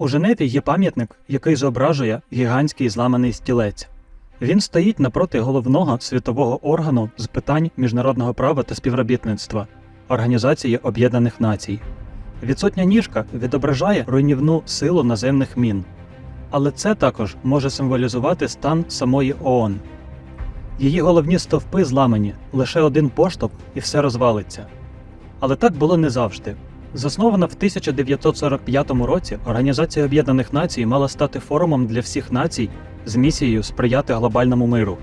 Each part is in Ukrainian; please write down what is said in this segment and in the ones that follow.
У Женеві є пам'ятник, який зображує гігантський зламаний стілець. Він стоїть напроти головного світового органу з питань міжнародного права та співробітництва Організації Об'єднаних Націй. Відсутня ніжка відображає руйнівну силу наземних мін. Але це також може символізувати стан самої ООН. Її головні стовпи зламані, лише один поштовх і все розвалиться. Але так було не завжди. Заснована в 1945 році, Організація Об'єднаних Націй мала стати форумом для всіх націй з місією сприяти глобальному миру.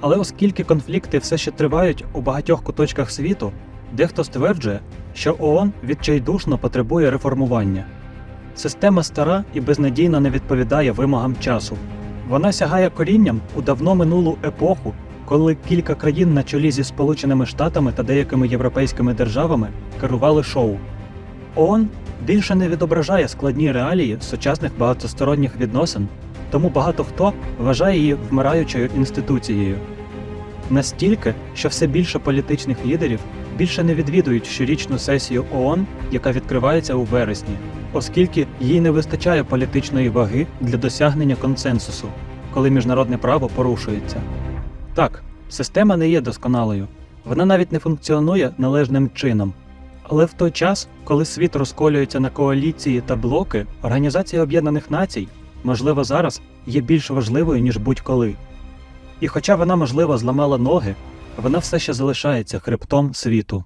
Але оскільки конфлікти все ще тривають у багатьох куточках світу, дехто стверджує, що ООН відчайдушно потребує реформування. Система стара і безнадійно не відповідає вимогам часу. Вона сягає корінням у давно минулу епоху, коли кілька країн на чолі зі Сполученими Штатами та деякими європейськими державами керували шоу. ООН більше не відображає складні реалії сучасних багатосторонніх відносин, тому багато хто вважає її вмираючою інституцією. Настільки, що все більше політичних лідерів більше не відвідують щорічну сесію ООН, яка відкривається у вересні, оскільки їй не вистачає політичної ваги для досягнення консенсусу, коли міжнародне право порушується. Так, система не є досконалою, вона навіть не функціонує належним чином. Але в той час, коли світ розколюється на коаліції та блоки, Організація Об'єднаних Націй, можливо, зараз є більш важливою, ніж будь-коли. І хоча вона, можливо, зламала ноги, вона все ще залишається хребтом світу.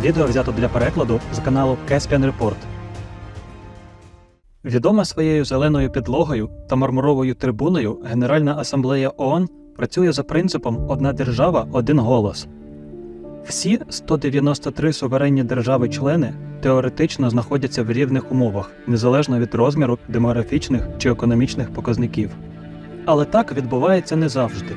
Відео взято для перекладу з каналу Caspian Report. Відома своєю зеленою підлогою та мармуровою трибуною Генеральна асамблея ООН працює за принципом одна держава, один голос. Всі 193 суверенні держави-члени теоретично знаходяться в рівних умовах, незалежно від розміру демографічних чи економічних показників. Але так відбувається не завжди.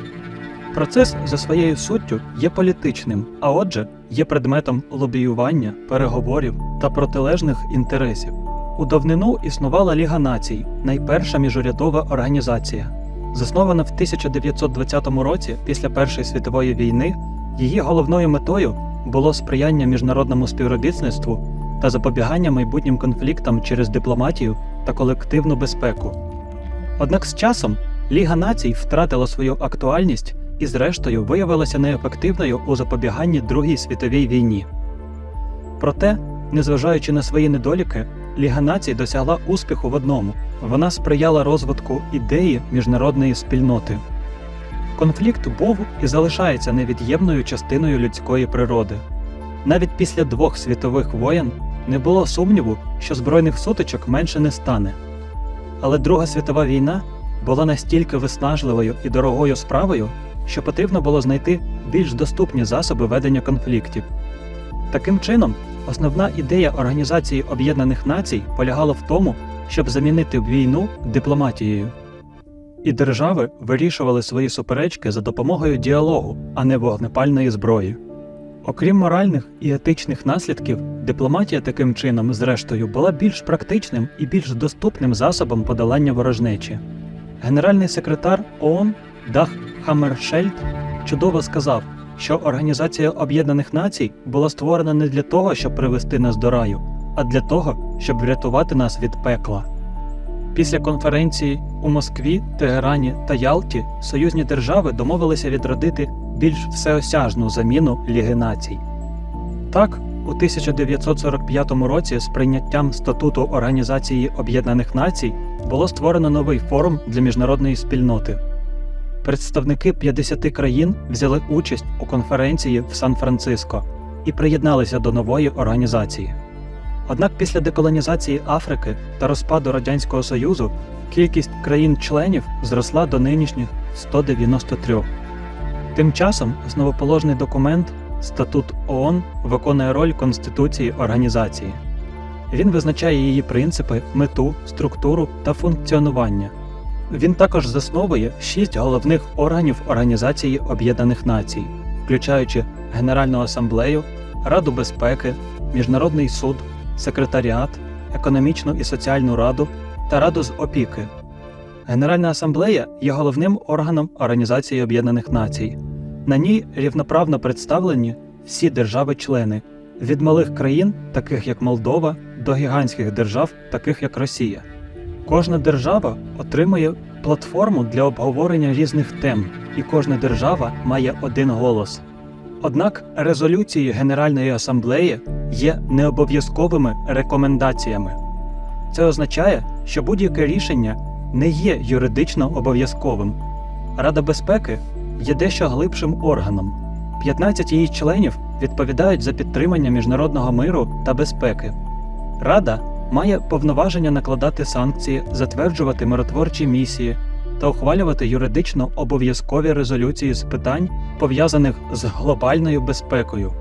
Процес за своєю суттю є політичним, а отже, є предметом лобіювання, переговорів та протилежних інтересів. У давнину існувала Ліга націй, найперша міжурядова організація. Заснована в 1920 році після Першої світової війни, її головною метою було сприяння міжнародному співробітництву та запобігання майбутнім конфліктам через дипломатію та колективну безпеку. Однак з часом Ліга націй втратила свою актуальність і, зрештою, виявилася неефективною у запобіганні Другій світовій війні. Проте, незважаючи на свої недоліки, Ліга націй досягла успіху в одному вона сприяла розвитку ідеї міжнародної спільноти. Конфлікт був і залишається невід'ємною частиною людської природи. Навіть після двох світових воєн не було сумніву, що збройних сутичок менше не стане. Але Друга світова війна була настільки виснажливою і дорогою справою, що потрібно було знайти більш доступні засоби ведення конфліктів. Таким чином, основна ідея Організації Об'єднаних Націй полягала в тому, щоб замінити війну дипломатією. І держави вирішували свої суперечки за допомогою діалогу, а не вогнепальної зброї. Окрім моральних і етичних наслідків, дипломатія таким чином, зрештою, була більш практичним і більш доступним засобом подолання ворожнечі. Генеральний секретар ООН Дах Хаммершельд чудово сказав, що Організація Об'єднаних Націй була створена не для того, щоб привести нас до раю, а для того, щоб врятувати нас від пекла. Після конференції у Москві, Тегерані та Ялті союзні держави домовилися відродити більш всеосяжну заміну Ліги націй. Так, у 1945 році з прийняттям статуту Організації Об'єднаних Націй було створено новий форум для міжнародної спільноти. Представники 50 країн взяли участь у конференції в Сан-Франциско і приєдналися до нової організації. Однак після деколонізації Африки та розпаду Радянського Союзу кількість країн-членів зросла до нинішніх 193. Тим часом основоположний документ Статут ООН виконує роль Конституції організації. Він визначає її принципи, мету, структуру та функціонування. Він також засновує шість головних органів Організації Об'єднаних Націй, включаючи Генеральну асамблею, Раду безпеки, Міжнародний суд, секретаріат, економічну і соціальну раду та раду з опіки. Генеральна асамблея є головним органом Організації Об'єднаних Націй. На ній рівноправно представлені всі держави-члени від малих країн, таких як Молдова, до гігантських держав, таких як Росія. Кожна держава отримує платформу для обговорення різних тем, і кожна держава має один голос. Однак резолюції Генеральної асамблеї є необов'язковими рекомендаціями. Це означає, що будь-яке рішення не є юридично обов'язковим. Рада безпеки є дещо глибшим органом. 15 її членів відповідають за підтримання міжнародного миру та безпеки. Рада має повноваження накладати санкції, затверджувати миротворчі місії та ухвалювати юридично обов'язкові резолюції з питань, пов'язаних з глобальною безпекою.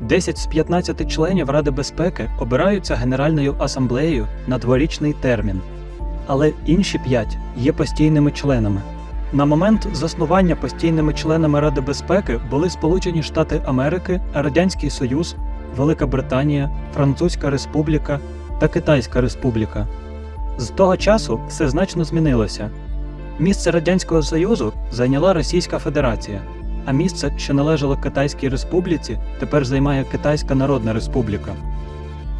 10 з 15 членів Ради безпеки обираються Генеральною асамблеєю на дворічний термін, але інші 5 є постійними членами. На момент заснування постійними членами Ради безпеки були Сполучені Штати Америки, Радянський Союз, Велика Британія, Французька Республіка та Китайська Республіка. З того часу все значно змінилося. Місце Радянського Союзу зайняла Російська Федерація, а місце, що належало Китайській Республіці, тепер займає Китайська Народна Республіка.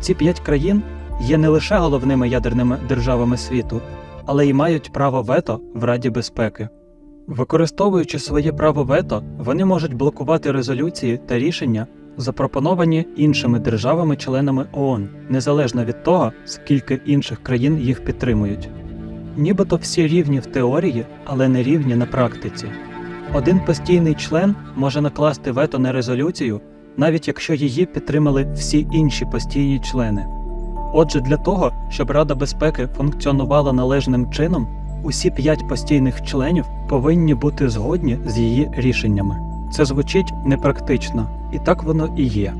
Ці п'ять країн є не лише головними ядерними державами світу, але й мають право вето в Раді безпеки. Використовуючи своє право вето, вони можуть блокувати резолюції та рішення, запропоновані іншими державами-членами ООН, незалежно від того, скільки інших країн їх підтримують. Нібито всі рівні в теорії, але не рівні на практиці. Один постійний член може накласти вето на резолюцію, навіть якщо її підтримали всі інші постійні члени. Отже, для того, щоб Рада безпеки функціонувала належним чином, усі п'ять постійних членів повинні бути згодні з її рішеннями. Це звучить непрактично, і так воно і є.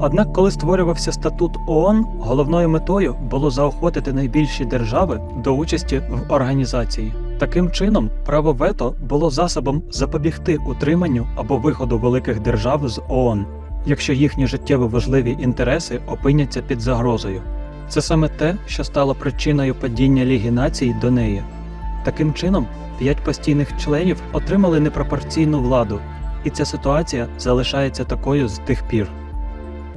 Однак, коли створювався статут ООН, головною метою було заохотити найбільші держави до участі в організації. Таким чином, право вето було засобом запобігти утриманню або виходу великих держав з ООН, якщо їхні життєво важливі інтереси опиняться під загрозою. Це саме те, що стало причиною падіння Ліги націй до неї. Таким чином, п'ять постійних членів отримали непропорційну владу, і ця ситуація залишається такою з тих пір.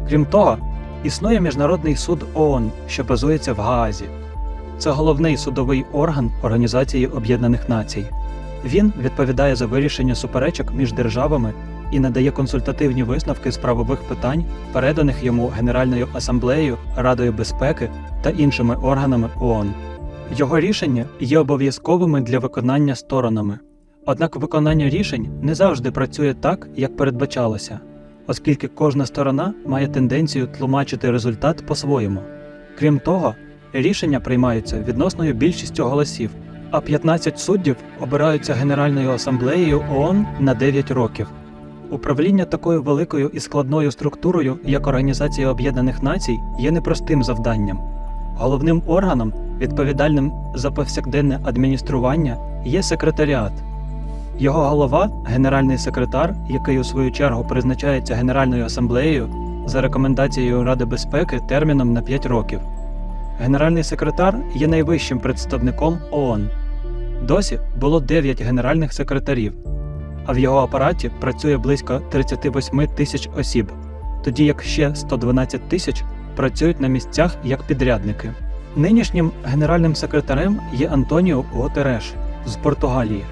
Крім того, існує Міжнародний суд ООН, що базується в Гаазі. Це головний судовий орган Організації Об'єднаних Націй. Він відповідає за вирішення суперечок між державами і надає консультативні висновки з правових питань, переданих йому Генеральною асамблеєю, Радою безпеки та іншими органами ООН. Його рішення є обов'язковими для виконання сторонами. Однак виконання рішень не завжди працює так, як передбачалося, оскільки кожна сторона має тенденцію тлумачити результат по-своєму. Крім того, рішення приймаються відносною більшістю голосів, а 15 суддів обираються Генеральною асамблеєю ООН на 9 років. Управління такою великою і складною структурою, як Організація Об'єднаних Націй, є непростим завданням. Головним органом, відповідальним за повсякденне адміністрування, є секретаріат. Його голова генеральний секретар, який у свою чергу призначається Генеральною асамблеєю за рекомендацією Ради безпеки терміном на 5 років. Генеральний секретар є найвищим представником ООН. Досі було 9 генеральних секретарів, а в його апараті працює близько 38 тисяч осіб, тоді як ще 112 тисяч працюють на місцях як підрядники. Нинішнім генеральним секретарем є Антоніо Готереш з Португалії.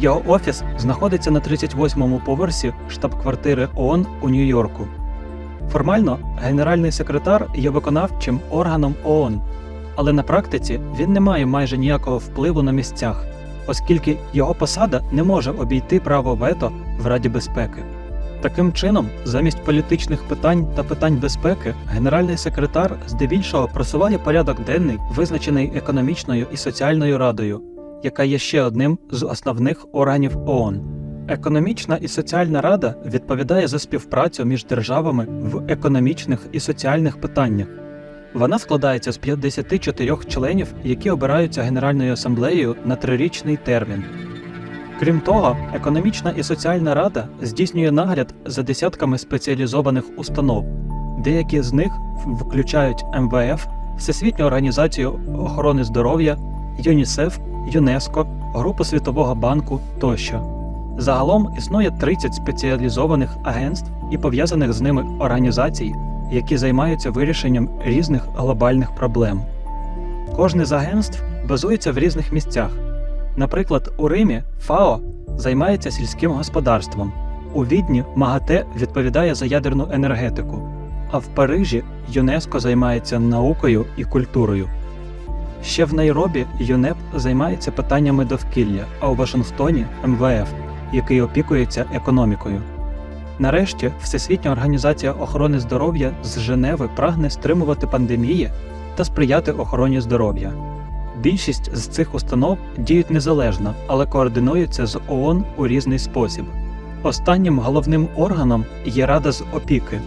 Його офіс знаходиться на 38-му поверсі штаб-квартири ООН у Нью-Йорку. Формально генеральний секретар є виконавчим органом ООН, але на практиці він не має майже ніякого впливу на місцях, оскільки його посада не може обійти право вето в Раді безпеки. Таким чином, замість політичних питань та питань безпеки, генеральний секретар здебільшого просуває порядок денний, визначений економічною і соціальною радою, яка є ще одним з основних органів ООН. Економічна і соціальна рада відповідає за співпрацю між державами в економічних і соціальних питаннях. Вона складається з 54 членів, які обираються Генеральною асамблеєю на трирічний термін. Крім того, економічна і соціальна рада здійснює нагляд за десятками спеціалізованих установ. Деякі з них включають МВФ, Всесвітню організацію охорони здоров'я, ЮНІСЕФ, ЮНЕСКО, Групу Світового банку тощо. Загалом існує 30 спеціалізованих агентств і пов'язаних з ними організацій, які займаються вирішенням різних глобальних проблем. Кожне з агентств базується в різних місцях. Наприклад, у Римі ФАО займається сільським господарством, у Відні МАГАТЕ відповідає за ядерну енергетику, а в Парижі ЮНЕСКО займається наукою і культурою. Ще в Найробі ЮНЕП займається питаннями довкілля, а у Вашингтоні МВФ, який опікується економікою. Нарешті, Всесвітня організація охорони здоров'я з Женеви прагне стримувати пандемії та сприяти охороні здоров'я. Більшість з цих установ діють незалежно, але координуються з ООН у різний спосіб. Останнім головним органом є Рада з опіки.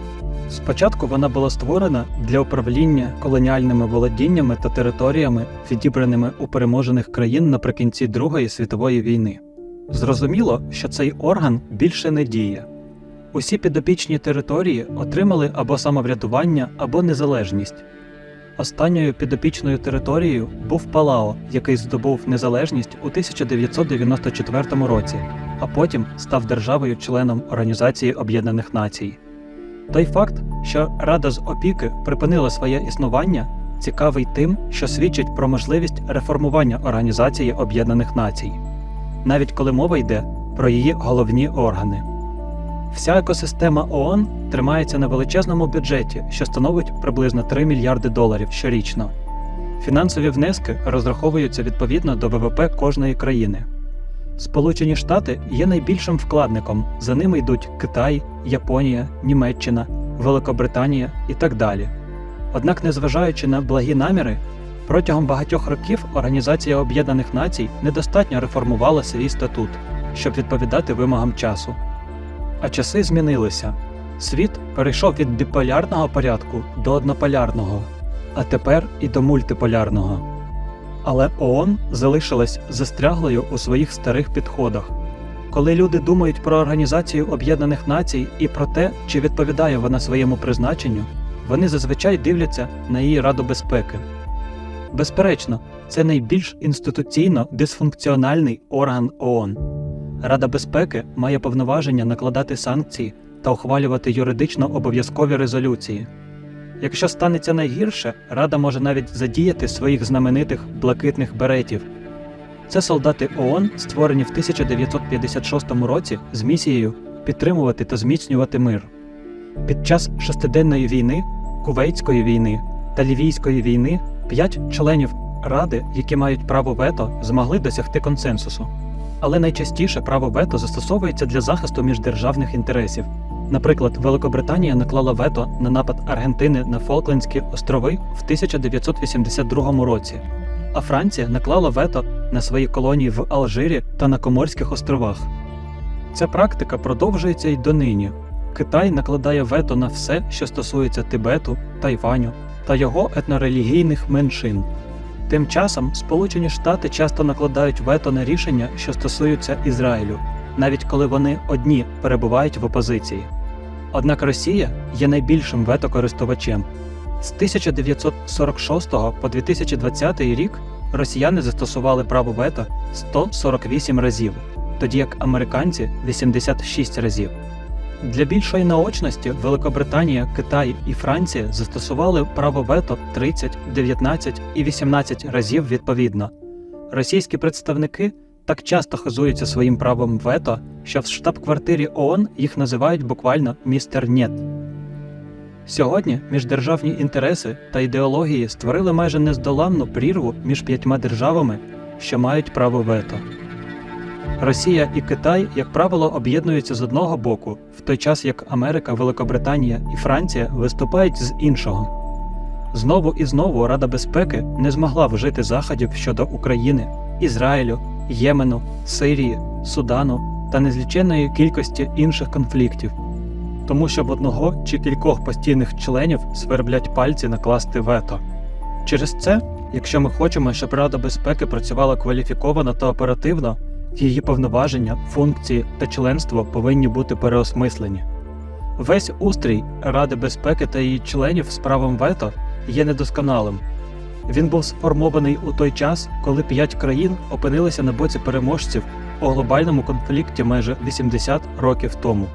Спочатку вона була створена для управління колоніальними володіннями та територіями, відібраними у переможених країн наприкінці Другої світової війни. Зрозуміло, що цей орган більше не діє. Усі підопічні території отримали або самоврядування, або незалежність. Останньою підопічною територією був Палао, який здобув незалежність у 1994 році, а потім став державою-членом Організації Об'єднаних Націй. Той факт, що Рада з опіки припинила своє існування, цікавий тим, що свідчить про можливість реформування Організації Об'єднаних Націй, навіть коли мова йде про її головні органи. Вся екосистема ООН тримається на величезному бюджеті, що становить приблизно 3 мільярди доларів щорічно. Фінансові внески розраховуються відповідно до ВВП кожної країни. Сполучені Штати є найбільшим вкладником, за ними йдуть Китай, Японія, Німеччина, Великобританія і так далі. Однак, незважаючи на благі наміри, протягом багатьох років Організація Об'єднаних Націй недостатньо реформувала свій статут, щоб відповідати вимогам часу. А часи змінилися. Світ перейшов від біполярного порядку до однополярного, а тепер і до мультиполярного. Але ООН залишилась застряглою у своїх старих підходах. Коли люди думають про Організацію Об'єднаних Націй і про те, чи відповідає вона своєму призначенню, вони зазвичай дивляться на її Раду безпеки. Безперечно, це найбільш інституційно дисфункціональний орган ООН. Рада безпеки має повноваження накладати санкції та ухвалювати юридично обов'язкові резолюції. Якщо станеться найгірше, Рада може навіть задіяти своїх знаменитих блакитних беретів. Це солдати ООН, створені в 1956 році з місією підтримувати та зміцнювати мир. Під час шестиденної війни, Кувейтської війни та Лівійської війни п'ять членів Ради, які мають право вето, змогли досягти консенсусу. Але найчастіше право вето застосовується для захисту міждержавних інтересів. Наприклад, Великобританія наклала вето на напад Аргентини на Фолклендські острови в 1982 році, а Франція наклала вето на свої колонії в Алжирі та на Коморських островах. Ця практика продовжується й донині. Китай накладає вето на все, що стосується Тибету, Тайваню та його етнорелігійних меншин. Тим часом Сполучені Штати часто накладають вето на рішення, що стосуються Ізраїлю, навіть коли вони одні перебувають в опозиції. Однак Росія є найбільшим ветокористувачем. З 1946 по 2020 рік росіяни застосували право вето 148 разів, тоді як американці 86 разів. Для більшої наочності Великобританія, Китай і Франція застосували право вето 30, 19 і 18 разів відповідно. Російські представники так часто хизуються своїм правом вето, що в штаб-квартирі ООН їх називають буквально містер Нєт. Сьогодні міждержавні інтереси та ідеології створили майже нездоланну прірву між п'ятьма державами, що мають право вето. Росія і Китай, як правило, об'єднуються з одного боку, в той час як Америка, Великобританія і Франція виступають з іншого. Знову і знову Рада безпеки не змогла вжити заходів щодо України, Ізраїлю, Ємену, Сирії, Судану та незліченної кількості інших конфліктів, тому що в одного чи кількох постійних членів сверблять пальці накласти вето. Через це, якщо ми хочемо, щоб Рада безпеки працювала кваліфіковано та оперативно, її повноваження, функції та членство повинні бути переосмислені. Весь устрій Ради безпеки та її членів з правом вето є недосконалим. Він був сформований у той час, коли п'ять країн опинилися на боці переможців у глобальному конфлікті майже 80 років тому.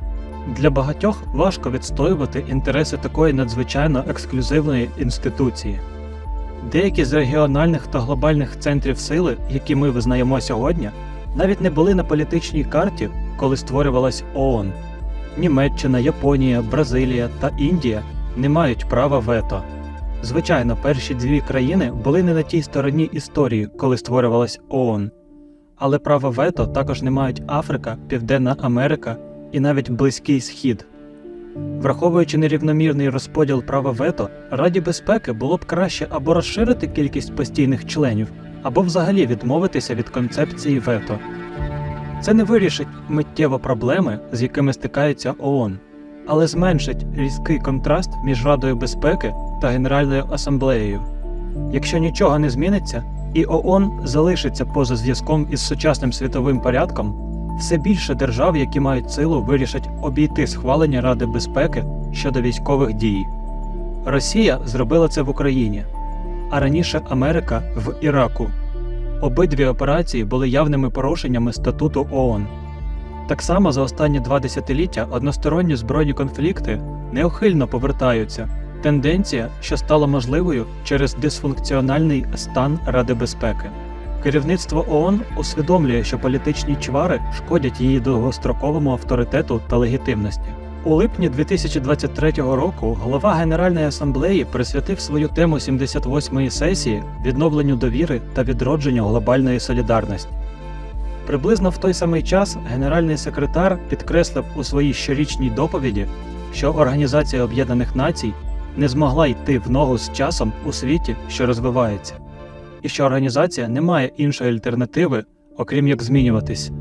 Для багатьох важко відстоювати інтереси такої надзвичайно ексклюзивної інституції. Деякі з регіональних та глобальних центрів сили, які ми визнаємо сьогодні, навіть не були на політичній карті, коли створювалась ООН. Німеччина, Японія, Бразилія та Індія не мають права вето. Звичайно, перші дві країни були не на тій стороні історії, коли створювалась ООН. Але право вето також не мають Африка, Південна Америка і навіть Близький Схід. Враховуючи нерівномірний розподіл права вето, Раді безпеки було б краще або розширити кількість постійних членів, або взагалі відмовитися від концепції вето. Це не вирішить миттєво проблеми, з якими стикається ООН, але зменшить різкий контраст між Радою безпеки та Генеральною асамблеєю. Якщо нічого не зміниться, і ООН залишиться поза зв'язком із сучасним світовим порядком, все більше держав, які мають силу, вирішать обійти схвалення Ради безпеки щодо військових дій. Росія зробила це в Україні, а раніше Америка в Іраку. Обидві операції були явними порушеннями статуту ООН. Так само за останні два десятиліття односторонні збройні конфлікти неухильно повертаються. Тенденція, що стала можливою через дисфункціональний стан Ради безпеки. Керівництво ООН усвідомлює, що політичні чвари шкодять її довгостроковому авторитету та легітимності. У липні 2023 року голова Генеральної асамблеї присвятив свою тему 78-ї сесії відновленню довіри та відродженню глобальної солідарності. Приблизно в той самий час генеральний секретар підкреслив у своїй щорічній доповіді, що Організація Об'єднаних Націй не змогла йти в ногу з часом у світі, що розвивається, і що організація не має іншої альтернативи, окрім як змінюватись,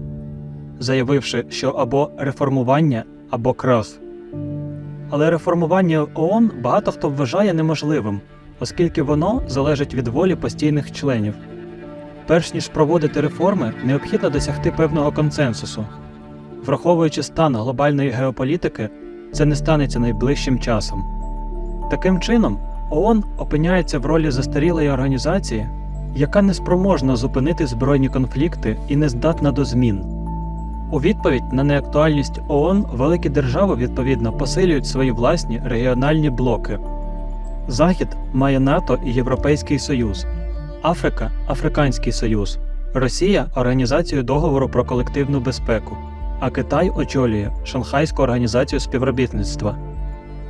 заявивши, що або реформування, або крах. Але реформування ООН багато хто вважає неможливим, оскільки воно залежить від волі постійних членів. Перш ніж проводити реформи, необхідно досягти певного консенсусу. Враховуючи стан глобальної геополітики, це не станеться найближчим часом. Таким чином, ООН опиняється в ролі застарілої організації, яка не спроможна зупинити збройні конфлікти і не здатна до змін. У відповідь на неактуальність ООН великі держави відповідно посилюють свої власні регіональні блоки. Захід має НАТО і Європейський Союз, Африка Африканський Союз, Росія Організацію договору про колективну безпеку, а Китай очолює Шанхайську організацію співробітництва.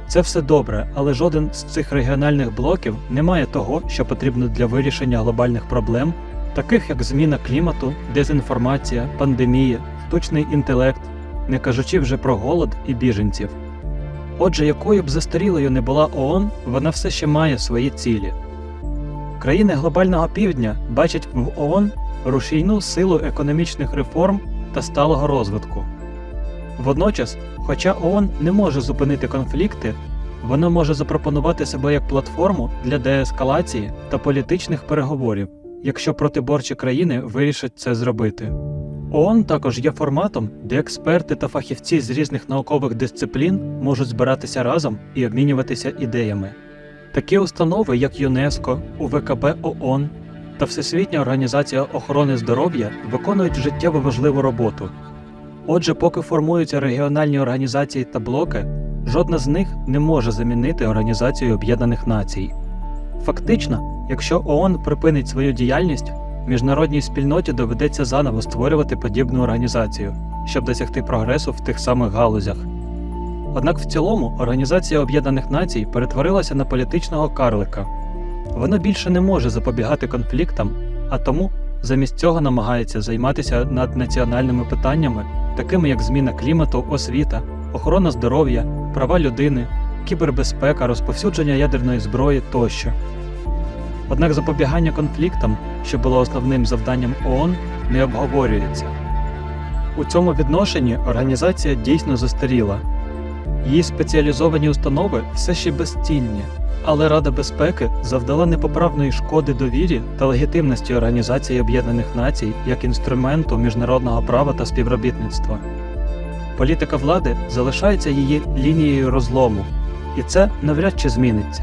Це все добре, але жоден з цих регіональних блоків не має того, що потрібно для вирішення глобальних проблем, таких як зміна клімату, дезінформація, пандемія, штучний інтелект, не кажучи вже про голод і біженців. Отже, якою б застарілою не була ООН, вона все ще має свої цілі. Країни глобального півдня бачать в ООН рушійну силу економічних реформ та сталого розвитку. Водночас, хоча ООН не може зупинити конфлікти, воно може запропонувати себе як платформу для деескалації та політичних переговорів, якщо протиборчі країни вирішать це зробити. ООН також є форматом, де експерти та фахівці з різних наукових дисциплін можуть збиратися разом і обмінюватися ідеями. Такі установи, як ЮНЕСКО, УВКБ ООН та Всесвітня організація охорони здоров'я виконують життєво важливу роботу. Отже, поки формуються регіональні організації та блоки, жодна з них не може замінити Організацію Об'єднаних Націй. Фактично, якщо ООН припинить свою діяльність, міжнародній спільноті доведеться заново створювати подібну організацію, щоб досягти прогресу в тих самих галузях. Однак в цілому Організація Об'єднаних Націй перетворилася на політичного карлика. Вона більше не може запобігати конфліктам, а тому замість цього намагається займатися наднаціональними питаннями, такими як зміна клімату, освіта, охорона здоров'я, права людини, кібербезпека, розповсюдження ядерної зброї тощо. Однак запобігання конфліктам, що було основним завданням ООН, не обговорюється. У цьому відношенні організація дійсно застаріла. Її спеціалізовані установи все ще безцінні, але Рада безпеки завдала непоправної шкоди довірі та легітимності Організації Об'єднаних Націй як інструменту міжнародного права та співробітництва. Політика влади залишається її лінією розлому, і це навряд чи зміниться.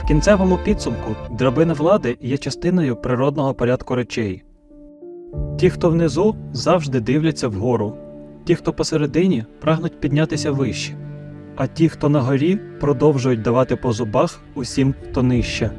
В кінцевому підсумку драбина влади є частиною природного порядку речей. Ті, хто внизу, завжди дивляться вгору, ті, хто посередині, прагнуть піднятися вище, а ті, хто на горі, продовжують давати по зубах усім, хто нижче.